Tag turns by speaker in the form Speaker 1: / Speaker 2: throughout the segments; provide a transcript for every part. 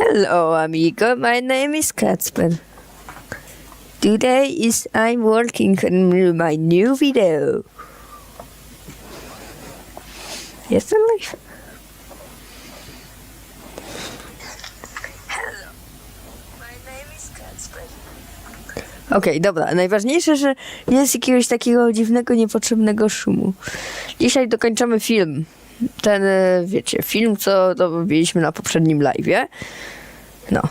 Speaker 1: Hello, amigo. My name is Kacper. Today is I'm working on my new video. Jestem live. Okej, dobra. Najważniejsze, że jest jakiegoś takiego dziwnego, niepotrzebnego szumu. Dzisiaj dokończamy film. Ten, e, wiecie, film, co robiliśmy na poprzednim live'ie. No.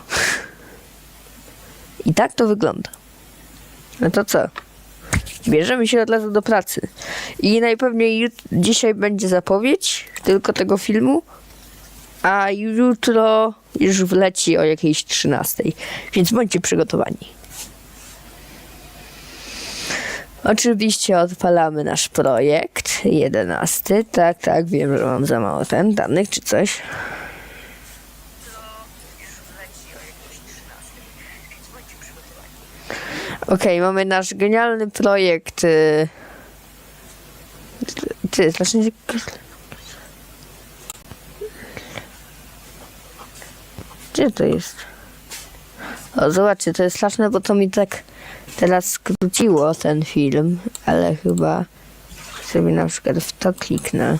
Speaker 1: I tak to wygląda. No to co? Bierzemy się od razu do pracy. I najpewniej dzisiaj będzie zapowiedź tylko tego filmu, a jutro już wleci o jakiejś 13. Więc bądźcie przygotowani. Oczywiście odpalamy nasz projekt 11. Tak, tak, wiem, że mam za mało ten danych czy coś. Okej, mamy nasz genialny projekt. y, Ty, zacznij. Gdzie to jest? O, zobaczcie, to jest straszne, bo to mi tak teraz skróciło ten film, ale chyba sobie na przykład w to kliknę.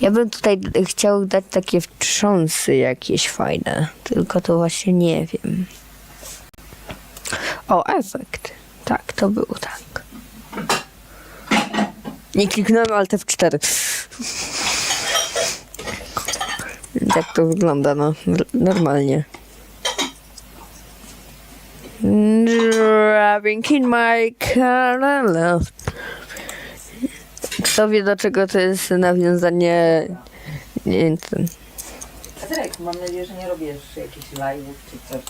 Speaker 1: Ja bym tutaj chciał dać takie wstrząsy jakieś fajne, tylko to właśnie nie wiem. O, efekt. Tak, to było tak. Nie kliknąłem Alt F4. Tak to wygląda, no. Normalnie. Driving in my car. Kto wie do czego to jest nawiązanie... Nie wiem.
Speaker 2: Piotrek, mam nadzieję, że nie robisz jakichś live'ów czy coś.